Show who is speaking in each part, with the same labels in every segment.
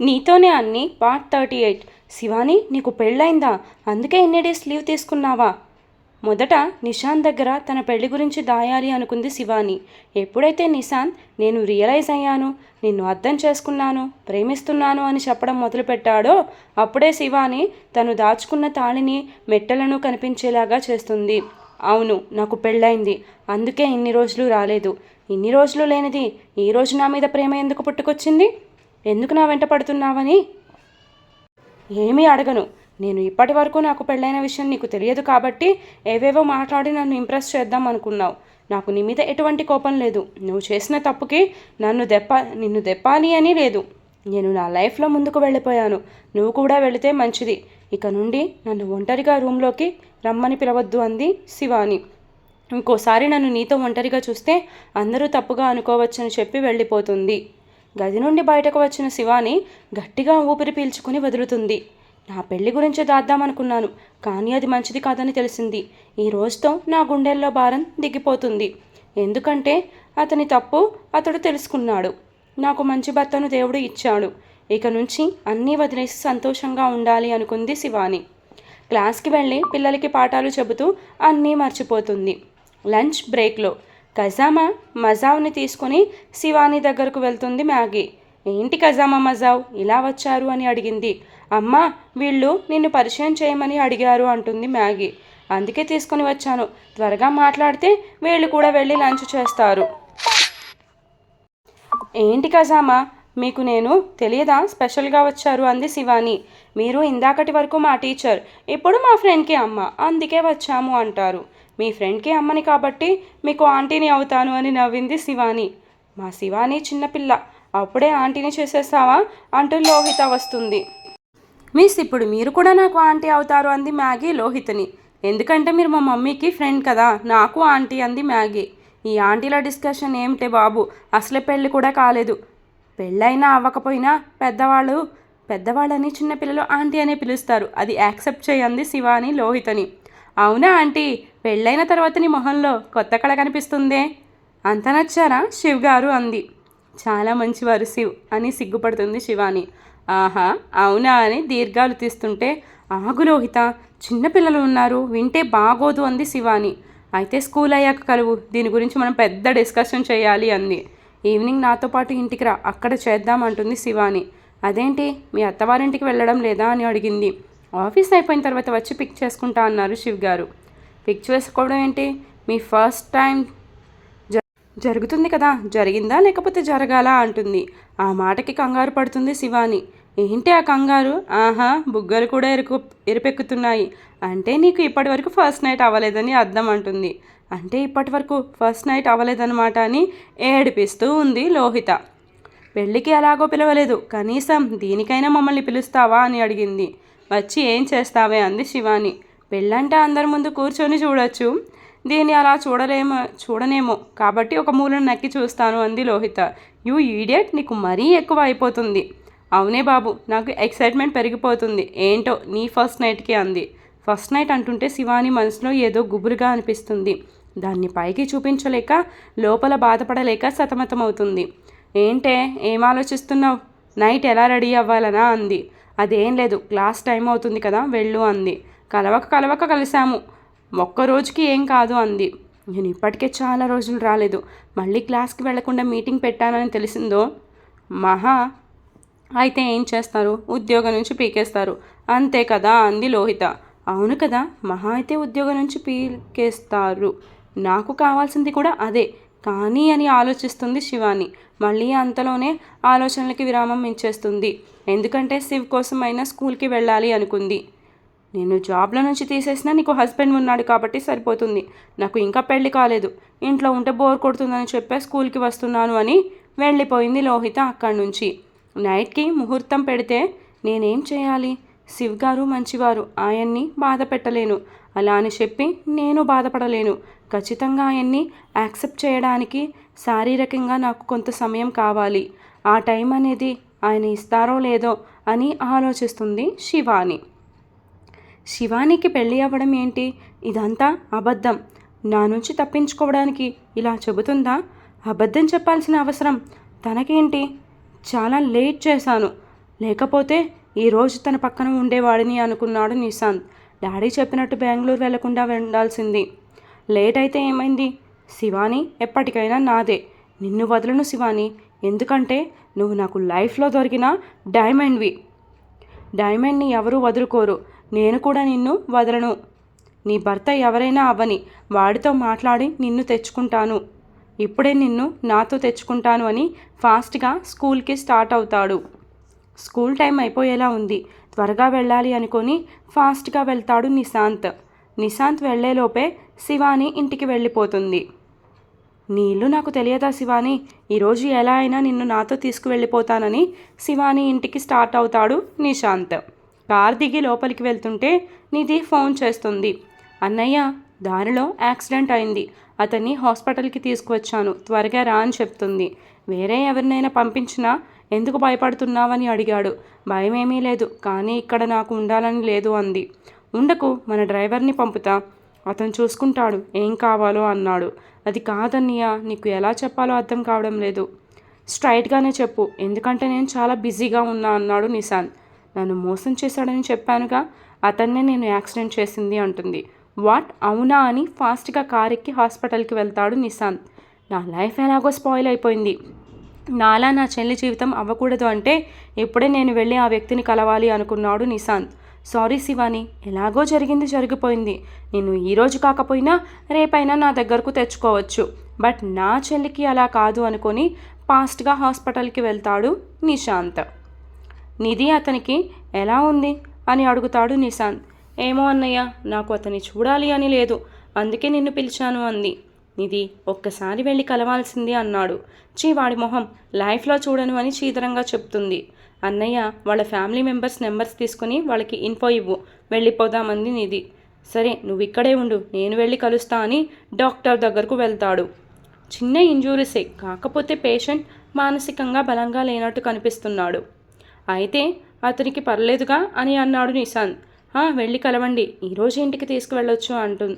Speaker 1: నీతోనే అన్ని part thirty eight Shivani నీకు పెళ్ళైందా అందుకే ఎన్ని డేస్ లీవ్ తీసుకున్నావా? మొదట నిశాంత్ దగ్గర తన పెళ్ళి గురించి దాయాలి అనుకుంది శివాని. ఎప్పుడైతే నిశాంత్ నేను రియలైజ్ అయ్యాను నిన్ను అర్థం చేసుకున్నాను ప్రేమిస్తున్నాను అని చెప్పడం మొదలుపెట్టాడో అప్పుడే శివాని తను దాచుకున్న తాళిని మెట్టలను కనిపించేలాగా చేస్తుంది. అవును నాకు పెళ్ళైంది అందుకే ఇన్ని రోజులు రాలేదు. ఇన్ని రోజులు లేనిది ఈ రోజు నా మీద ప్రేమ ఎందుకు పుట్టుకొచ్చింది? ఎందుకు నా వెంట పడుతున్నావని? ఏమీ అడగను. నేను ఇప్పటి వరకు నాకు పెళ్ళైన విషయం నీకు తెలియదు కాబట్టి ఏవేవో మాట్లాడి నన్ను ఇంప్రెస్ చేద్దాం అనుకున్నావు. నాకు నీ మీద ఎటువంటి కోపం లేదు. నువ్వు చేసిన తప్పుకి నన్ను దెప్ప నిన్ను దెప్పాలి అని లేదు. నేను నా లైఫ్లో ముందుకు వెళ్ళిపోయాను. నువ్వు కూడా వెళితే మంచిది. ఇక నుండి నన్ను ఒంటరిగా రూమ్లోకి రమ్మని పిలవద్దు అంది శివాని. ఇంకోసారి నన్ను నీతో ఒంటరిగా చూస్తే అందరూ తప్పుగా అనుకోవచ్చని చెప్పి వెళ్ళిపోతుంది. గది నుండి బయటకు వచ్చిన శివాని గట్టిగా ఊపిరి పీల్చుకుని వదులుతుంది. నా పెళ్ళి గురించి దాద్దామనుకున్నాను కానీ అది మంచిది కాదని తెలిసింది. ఈ రోజుతో నా గుండెల్లో భారం దిగిపోతుంది. ఎందుకంటే అతని తప్పు అతడు తెలుసుకున్నాడు. నాకు మంచి భర్తను దేవుడు ఇచ్చాడు. ఇక నుంచి అన్నీ వదిలేసి సంతోషంగా ఉండాలి అనుకుంది శివాని. క్లాస్కి వెళ్ళి పిల్లలకి పాఠాలు చెబుతూ అన్నీ మర్చిపోతుంది. లంచ్ బ్రేక్లో కజామా మజావ్ని తీసుకొని శివాని దగ్గరకు వెళ్తుంది మ్యాగీ. ఏంటి కజామా మజావ్? ఇలా వచ్చారు అని అడిగింది. అమ్మా వీళ్ళు నిన్ను పరిచయం చేయమని అడిగారు అంటుంది మ్యాగీ. అందుకే తీసుకొని వచ్చాను. త్వరగా మాట్లాడితే వీళ్ళు కూడా వెళ్ళి లంచ్ చేస్తారు. ఏంటి కజామా? మీకు నేను తెలియదా? స్పెషల్గా వచ్చారు అంది శివాని. మీరు ఇందాకటి వరకు మా టీచర్. ఇప్పుడు మా ఫ్రెండ్కి అమ్మ. అందుకే వచ్చాము అంటారు. మీ ఫ్రెండ్కి అమ్మని కాబట్టి మీకు ఆంటీని అవుతాను అని నవ్వింది శివాని. మా శివాని చిన్నపిల్ల అప్పుడే ఆంటీని చేసేస్తావా? అంటూ లోహిత వస్తుంది. మిస్ ఇప్పుడు మీరు కూడా నాకు ఆంటీ అవుతారు అంది మ్యాగీ లోహితని. ఎందుకంటే మీరు మా మమ్మీకి ఫ్రెండ్ కదా నాకు ఆంటీ అంది మ్యాగీ. ఈ ఆంటీల డిస్కషన్ ఏమిటే బాబు? అసలే పెళ్ళి కూడా కాలేదు. పెళ్ళైనా అవ్వకపోయినా పెద్దవాళ్ళు పెద్దవాళ్ళని చిన్నపిల్లలు ఆంటీ అనే పిలుస్తారు. అది యాక్సెప్ట్ చేయంది శివాని లోహితని. అవునా ఆంటీ? పెళ్ళైన తర్వాత నీ మొహంలో కొత్త కళ కనిపిస్తుందే? అంత నచ్చారా? శివ్ గారు అంది. చాలా మంచివారు శివ్ అని సిగ్గుపడుతుంది శివాని. ఆహా అవునా అని దీర్ఘాలు తీస్తుంటే ఆగు లోహిత చిన్నపిల్లలు ఉన్నారు వింటే బాగోదు అంది శివాని. అయితే స్కూల్ అయ్యాక కలువు దీని గురించి మనం పెద్ద డిస్కషన్ చేయాలి అంది. ఈవినింగ్ నాతో పాటు ఇంటికి రా అక్కడ చేద్దాం అంటుంది శివాని. అదేంటి మీ అత్తవారింటికి వెళ్ళడం లేదా? అని అడిగింది. ఆఫీస్ అయిపోయిన తర్వాత వచ్చి పిక్ చేసుకుంటా అన్నారు శివ్ గారు. పిక్ చేసుకోవడం ఏంటి? మీ ఫస్ట్ టైం జ జరుగుతుంది కదా? జరిగిందా లేకపోతే జరగాలా అంటుంది. ఆ మాటకి కంగారు పడుతుంది శివాని. ఏంటి ఆ కంగారు? ఆహా బుగ్గలు కూడా ఎరుకు ఎరుపెక్కుతున్నాయి. అంటే నీకు ఇప్పటి వరకు ఫస్ట్ నైట్ అవ్వలేదని అర్థం అంటుంది. అంటే ఇప్పటి వరకు ఫస్ట్ నైట్ అవ్వలేదన్నమాట అని ఏడిపిస్తూ ఉంది లోహిత. పెళ్ళికి ఎలాగో పిలవలేదు. కనీసం దీనికైనా మమ్మల్ని పిలుస్తావా అని అడిగింది. వచ్చి ఏం చేస్తావే అంది శివాని. పెళ్ళంటే అందరి ముందు కూర్చొని చూడొచ్చు. దీన్ని అలా చూడలేమో చూడనేమో. కాబట్టి ఒక మూలను నక్కి చూస్తాను అంది లోహిత. యూ ఈడియట్ నీకు మరీ ఎక్కువ అయిపోతుంది. అవునే బాబు నాకు ఎక్సైట్మెంట్ పెరిగిపోతుంది. ఏంటో నీ ఫస్ట్ నైట్కి అంది. ఫస్ట్ నైట్ అంటుంటే శివాని మనసులో ఏదో గుబురుగా అనిపిస్తుంది. దాన్ని పైకి చూపించలేక లోపల బాధపడలేక సతమతమవుతుంది. ఏంటే ఏం ఆలోచిస్తున్నావు? నైట్ ఎలా రెడీ అవ్వాలనా అంది. అదేం లేదు క్లాస్ టైం అవుతుంది కదా వెళ్ళు అంది. కలవక కలవక కలిసాము ఒక్క రోజుకి ఏం కాదు అంది. నేను ఇప్పటికే చాలా రోజులు రాలేదు. మళ్ళీ క్లాస్కి వెళ్ళకుండా మీటింగ్ పెట్టానని తెలిసిందో? మహా. అయితే ఏం చేస్తారు? ఉద్యోగం నుంచి పీకేస్తారు. అంతే కదా అంది లోహిత. అవును కదా మహా అయితే ఉద్యోగం నుంచి పీకేస్తారు. నాకు కావాల్సింది కూడా అదే. కానీ అని ఆలోచిస్తుంది శివాని. మళ్ళీ అంతలోనే ఆలోచనలకి విరామం ఇచ్చేస్తుంది. ఎందుకంటే శివ్ కోసం అయినా స్కూల్కి వెళ్ళాలి అనుకుంది. నేను జాబ్లో నుంచి తీసేసినా నీకు హస్బెండ్ ఉన్నాడు కాబట్టి సరిపోతుంది. నాకు ఇంకా పెళ్ళి కాలేదు. ఇంట్లో ఉంటే బోర్ కొడుతుందని చెప్పే స్కూల్కి వస్తున్నాను అని వెళ్ళిపోయింది లోహిత అక్కడి నుంచి. నైట్కి ముహూర్తం పెడితే నేనేం చేయాలి? శివ్ గారు మంచివారు. ఆయన్ని బాధ పెట్టలేను. అలా అని చెప్పి నేను బాధపడలేను. ఖచ్చితంగా ఆయన్ని యాక్సెప్ట్ చేయడానికి శారీరకంగా నాకు కొంత సమయం కావాలి. ఆ టైం అనేది ఆయన ఇస్తారో లేదో అని ఆలోచిస్తుంది శివాని. శివానికి పెళ్ళి అవ్వడం ఏంటి? ఇదంతా అబద్ధం. నా నుంచి తప్పించుకోవడానికి ఇలా చెబుతుందా? అబద్ధం చెప్పాల్సిన అవసరం తనకేంటి? చాలా లేట్ చేశాను. లేకపోతే ఈరోజు తన పక్కన ఉండేవాడిని అనుకున్నాడు నిశాంత్. డాడీ చెప్పినట్టు బెంగళూరు వెళ్ళకుండా ఉండాల్సింది లేట్ అయితే ఏమైంది? శివాని ఎప్పటికైనా నాదే. నిన్ను వదలను శివాని. ఎందుకంటే నువ్వు నాకు లైఫ్లో దొరికిన డైమండ్వి. డైమండ్ని ఎవరూ వదులుకోరు. నేను కూడా నిన్ను వదలను. నీ భర్త ఎవరైనా అవ్వని వాడితో మాట్లాడి నిన్ను తెచ్చుకుంటాను. ఇప్పుడే నిన్ను నాతో తెచ్చుకుంటాను అని ఫాస్ట్గా స్కూల్కి స్టార్ట్ అవుతాడు. స్కూల్ టైం అయిపోయేలా ఉంది. త్వరగా వెళ్ళాలి అనుకొని ఫాస్ట్గా వెళ్తాడు నిశాంత్. నిశాంత్ వెళ్ళేలోపే శివాని ఇంటికి వెళ్ళిపోతుంది. నీ ఇల్లు నాకు తెలియదా శివాని? ఈరోజు ఎలా అయినా నిన్ను నాతో తీసుకువెళ్ళిపోతానని శివాని ఇంటికి స్టార్ట్ అవుతాడు నిశాంత్. కార్ దిగి లోపలికి వెళ్తుంటే నిధి ఫోన్ చేస్తుంది. అన్నయ్య దారిలో యాక్సిడెంట్ అయింది. అతన్ని హాస్పిటల్కి తీసుకువచ్చాను. త్వరగా రా అని చెప్తుంది. వేరే ఎవరినైనా పంపించినా ఎందుకు భయపడుతున్నావని అడిగాడు. భయమేమీ లేదు కానీ ఇక్కడ నాకు ఉండాలని లేదు అంది. ఉండకు మన డ్రైవర్ని పంపుతా. అతను చూసుకుంటాడు. ఏం కావాలో అన్నాడు. అది కాదన్నయ్య నీకు ఎలా చెప్పాలో అర్థం కావడం లేదు. స్ట్రైట్గానే చెప్పు. ఎందుకంటే నేను చాలా బిజీగా ఉన్నా అన్నాడు నిశాంత్. నన్ను మోసం చేశాడని చెప్పానుగా? అతన్నే నేను యాక్సిడెంట్ చేసింది అంటుంది. వాట్? అవునా అని ఫాస్ట్గా కార్ ఎక్కి హాస్పిటల్కి వెళ్తాడు నిశాంత్. నా లైఫ్ ఎలాగో స్పాయిల్ అయిపోయింది. నాలా నా చెల్లి జీవితం అవ్వకూడదు అంటే ఇప్పుడే నేను వెళ్ళి ఆ వ్యక్తిని కలవాలి అనుకున్నాడు నిశాంత్. సారీ శివాని ఎలాగో జరిగింది జరిగిపోయింది. నేను ఈరోజు కాకపోయినా రేపైనా నా దగ్గరకు తెచ్చుకోవచ్చు. బట్ నా చెల్లికి అలా కాదు అనుకొని ఫాస్ట్గా హాస్పిటల్కి వెళ్తాడు నిశాంత్. నిధి అతనికి ఎలా ఉంది? అని అడుగుతాడు నిశాంత్. ఏమో అన్నయ్య నాకు అతన్ని చూడాలి అని లేదు. అందుకే నిన్ను పిలిచాను అంది. నిధి ఒక్కసారి వెళ్ళి కలవాల్సింది అన్నాడు. చీ వాడి మొహం లైఫ్లో చూడను అని చీదరంగా చెప్తుంది. అన్నయ్య వాళ్ళ ఫ్యామిలీ మెంబర్స్ నెంబర్స్ తీసుకుని వాళ్ళకి ఇన్ఫో ఇవ్వు. వెళ్ళిపోదామంది నిధి. సరే నువ్వు ఇక్కడే ఉండు. నేను వెళ్ళి కలుస్తా అని డాక్టర్ దగ్గరకు వెళ్తాడు. చిన్న ఇంజూరీసే. కాకపోతే పేషెంట్ మానసికంగా బలంగా లేనట్టు కనిపిస్తున్నాడు. అయితే అతనికి పర్లేదుగా అని అన్నాడు నిశాంత్. వెళ్ళి కలవండి. ఈరోజు ఇంటికి తీసుకువెళ్ళొచ్చు అంటు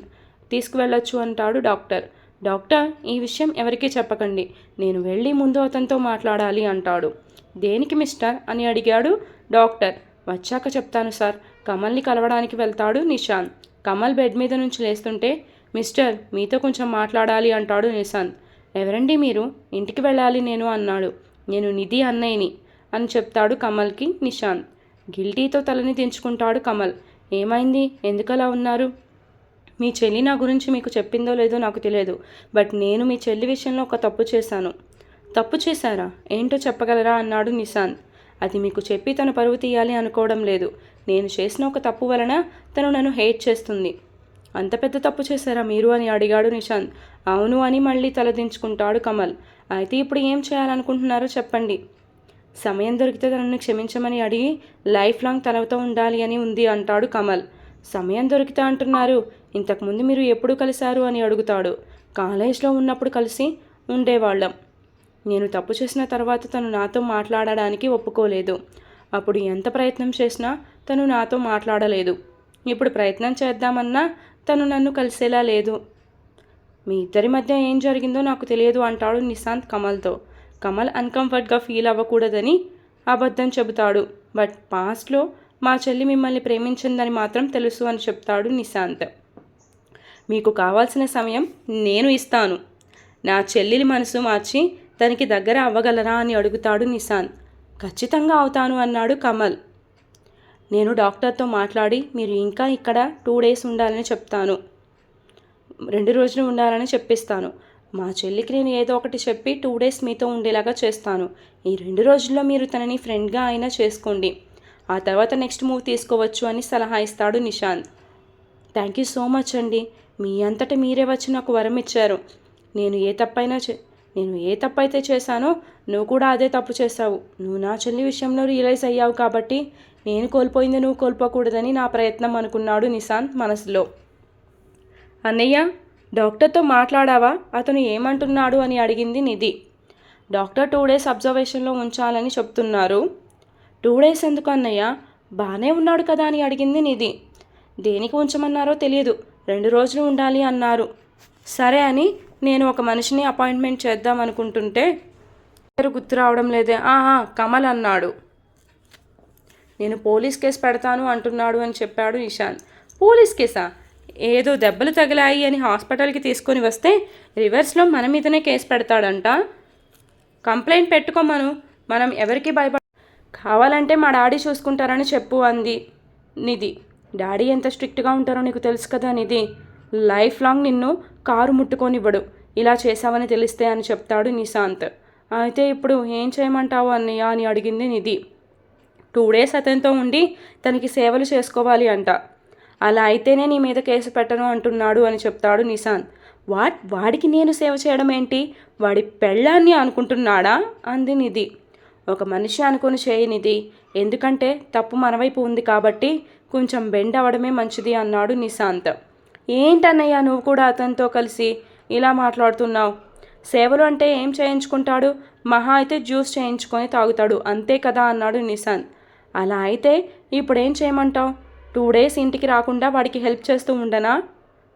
Speaker 1: తీసుకువెళ్ళొచ్చు అంటాడు డాక్టర్. డాక్టర్ ఈ విషయం ఎవరికీ చెప్పకండి. నేను వెళ్ళి ముందు అతనితో మాట్లాడాలి అంటాడు. దేనికి మిస్టర్? అని అడిగాడు డాక్టర్. వచ్చాక చెప్తాను సార్. కమల్ని కలవడానికి వెళ్తాడు నిశాంత్ కమల్ బెడ్ మీద నుంచి లేస్తుంటే మిస్టర్ మీతో కొంచెం మాట్లాడాలి అంటాడు నిశాంత్ ఎవరండి మీరు? ఇంటికి వెళ్ళాలి నేను అన్నాడు. నేను నిధి అన్నయ్యని అని చెప్తాడు కమల్కి నిశాంత్ గిల్టీతో తలని దించుకుంటాడు కమల్. ఏమైంది? ఎందుకలా ఉన్నారు? మీ చెల్లి నా గురించి మీకు చెప్పిందో లేదో నాకు తెలియదు. బట్ నేను మీ చెల్లి విషయంలో ఒక తప్పు చేశాను. తప్పు చేశారా? ఏంటో చెప్పగలరా? అన్నాడు నిశాంత్. అది మీకు చెప్పి తను పరువు తీయాలి అనుకోవడం లేదు. నేను చేసిన ఒక తప్పు వలన తను నన్ను హేట్ చేస్తుంది. అంత పెద్ద తప్పు చేశారా మీరు అని అడిగాడు నిశాంత్. అవును అని మళ్ళీ తలదించుకుంటాడు కమల్. అయితే ఇప్పుడు ఏం చేయాలనుకుంటున్నారో చెప్పండి. సమయం దొరికితే తనను క్షమించమని అడిగి లైఫ్ లాంగ్ తనతో ఉండాలి అని ఉంది అంటాడు కమల్. సమయం దొరికితే అంటున్నారు. ఇంతకుముందు మీరు ఎప్పుడు కలిశారు అని అడుగుతాడు. కాలేజ్లో ఉన్నప్పుడు కలిసి ఉండేవాళ్ళం. నేను తప్పు చేసిన తర్వాత తను నాతో మాట్లాడడానికి ఒప్పుకోలేదు. అప్పుడు ఎంత ప్రయత్నం చేసినా తను నాతో మాట్లాడలేదు. ఇప్పుడు ప్రయత్నం చేద్దామన్నా తను నన్ను కలిసేలా లేదు. మీ ఇద్దరి మధ్య ఏం జరిగిందో నాకు తెలియదు అంటాడు నిశాంత్ కమల్తో. కమల్ అన్కంఫర్ట్గా ఫీల్ అవ్వకూడదని అబద్ధం చెబుతాడు. బట్ పాస్ట్లో మా చెల్లి మిమ్మల్ని ప్రేమించిందని మాత్రం తెలుసు అని చెప్తాడు నిశాంత్. మీకు కావాల్సిన సమయం నేను ఇస్తాను. నా చెల్లెలి మనసు మార్చి తనకి దగ్గర అవ్వగలరా అని అడుగుతాడు నిశాంత్ ఖచ్చితంగా అవుతాను అన్నాడు కమల్. నేను డాక్టర్తో మాట్లాడి మీరు ఇంకా ఇక్కడ టూ డేస్ ఉండాలని చెప్తాను. రెండు రోజులు ఉండాలని చెప్పిస్తాను. మా చెల్లికి నేను ఏదో ఒకటి చెప్పి టూ డేస్ మీతో ఉండేలాగా చేస్తాను. ఈ రెండు రోజుల్లో మీరు తనని ఫ్రెండ్గా అయినా చేసుకోండి. ఆ తర్వాత నెక్స్ట్ మూవ్ తీసుకోవచ్చు అని సలహా ఇస్తాడు Nishant thank you so much అండి. మీ అంతటి మీరే వచ్చి నాకు వరం ఇచ్చారు. నేను ఏ తప్పైనా చే నేను ఏ తప్పు అయితే చేశానో నువ్వు కూడా అదే తప్పు చేశావు నువ్వు నా చెల్లి విషయంలో రియలైజ్ అయ్యావు కాబట్టి నేను కోల్పోయింది నువ్వు కోల్పోకూడదని నా ప్రయత్నం అనుకున్నాడు నిశాంత్ మనసులో. అన్నయ్య డాక్టర్తో మాట్లాడావా? అతను ఏమంటున్నాడు అని అడిగింది నిధి. డాక్టర్ టూ డేస్ అబ్జర్వేషన్లో ఉంచాలని చెప్తున్నారు. టూ డేస్ ఎందుకు అన్నయ్య? బాగానే ఉన్నాడు కదా అని అడిగింది నిధి. దేనికి ఉంచమన్నారో తెలియదు. రెండు రోజులు ఉండాలి అన్నారు. సరే అని నేను ఒక మనిషిని అపాయింట్మెంట్ చేద్దాం అనుకుంటుంటే పేరు గుర్తు రావడం లేదే. ఆహా కమల్ అన్నాడు. నేను పోలీస్ కేసు పెడతాను అంటున్నాడు అని చెప్పాడు నిశాంత్ పోలీస్ కేసా? ఏదో దెబ్బలు తగిలాయి అని హాస్పిటల్కి తీసుకొని వస్తే రివర్స్లో మన మీదనే కేసు పెడతాడంట. కంప్లైంట్ పెట్టుకోమను మనం ఎవరికి భయపడ? కావాలంటే మా డాడీ చూసుకుంటారని చెప్పు అంది నిధి. డాడీ ఎంత స్ట్రిక్ట్గా ఉంటారో నీకు తెలుసు కదా నిధి. లైఫ్ లాంగ్ నిన్ను కారు ముట్టుకొనివ్వడు. ఇలా చేశావని తెలిస్తే అని చెప్తాడు నిశాంత్. అయితే ఇప్పుడు ఏం చేయమంటావు అన్నయ్య? అని అడిగింది నిధి. టూ డేస్ అతనితో ఉండి తనకి సేవలు చేసుకోవాలి అంట. అలా అయితేనే నీ మీద కేసు పెట్టను అంటున్నాడు అని చెప్తాడు నిశాంత్. వాట్? వాడికి నేను సేవ చేయడం ఏంటి? వాడి పెళ్ళాన్ని అనుకుంటున్నాడా? అంది నిధి. ఒక మనిషి అనుకుని చేయనిది ఎందుకంటే తప్పు మనవైపు ఉంది కాబట్టి కొంచెం బెండ్ అవ్వడమే మంచిది అన్నాడు నిశాంత్. ఏంటన్నయ్య నువ్వు కూడా అతనితో కలిసి ఇలా మాట్లాడుతున్నావు? సేవలు అంటే ఏం చేయించుకుంటాడు? మహా అయితే జ్యూస్ చేయించుకొని తాగుతాడు. అంతే కదా అన్నాడు నిశాంత్. అలా అయితే ఇప్పుడేం చేయమంటావు? టూ డేస్ ఇంటికి రాకుండా వాడికి హెల్ప్ చేస్తూ ఉండనా?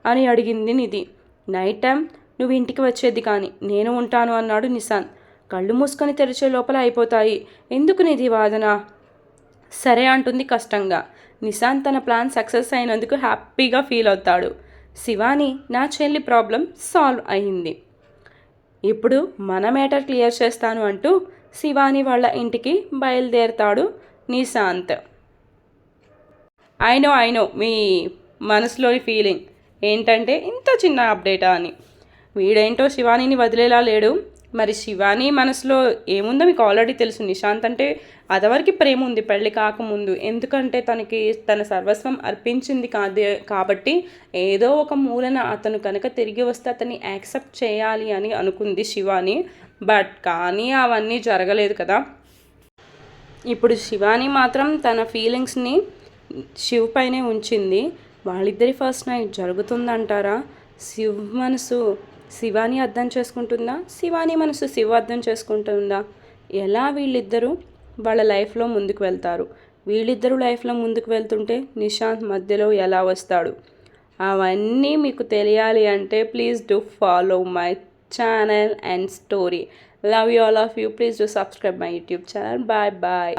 Speaker 1: అని అడిగింది నిధి. నైట్ టైం నువ్వు ఇంటికి వచ్చేది కానీ నేను ఉంటాను అన్నాడు నిశాంత్. కళ్ళు మూసుకొని తెరిచే లోపల అయిపోతాయి. ఎందుకు నిధి వాదన? సరే అంటుంది కష్టంగా. నిశాంత్ తన ప్లాన్ సక్సెస్ అయినందుకు హ్యాపీగా ఫీల్ అవుతాడు. శివాని నా చెల్లి ప్రాబ్లం సాల్వ్ అయింది. ఇప్పుడు మన మేటర్ క్లియర్ చేస్తాను అంటూ శివాని వాళ్ళ ఇంటికి బయలుదేరతాడు నిశాంత్. అయినో అయినో మీ మనసులోని ఫీలింగ్ ఏంటంటే ఇంత చిన్న అప్డేటా అని. వీడేంటో శివానీని వదిలేలా లేడు. మరి శివాని మనసులో ఏముందో మీకు ఆల్రెడీ తెలుసు. నిశాంత్ అంటే అదవరికి ప్రేమ ఉంది పెళ్ళి కాకముందు. ఎందుకంటే తనకి తన సర్వస్వం అర్పించింది కాదే కాబట్టి ఏదో ఒక మూలన అతను కనుక తిరిగి వస్తే అతన్ని యాక్సెప్ట్ చేయాలి అని అనుకుంది శివాని. బట్ కానీ అవన్నీ జరగలేదు కదా. ఇప్పుడు శివాని మాత్రం తన ఫీలింగ్స్ని శివ్ పైనే ఉంచింది. వాళ్ళిద్దరి ఫస్ట్ నైట్ జరుగుతుందంటారా? శివ్ మనసు శివాని అర్థం చేసుకుంటుందా? శివాని మనసు శివ అర్థం చేసుకుంటుందా? ఎలా వీళ్ళిద్దరూ వాళ్ళ లైఫ్లో ముందుకు వెళ్తారు? వీళ్ళిద్దరూ లైఫ్లో ముందుకు వెళ్తుంటే నిశాంత్ మధ్యలో ఎలా వస్తాడు? అవన్నీ మీకు తెలియాలి అంటే please do follow my channel and story. Love you all of you. Please do subscribe my YouTube channel. Bye bye.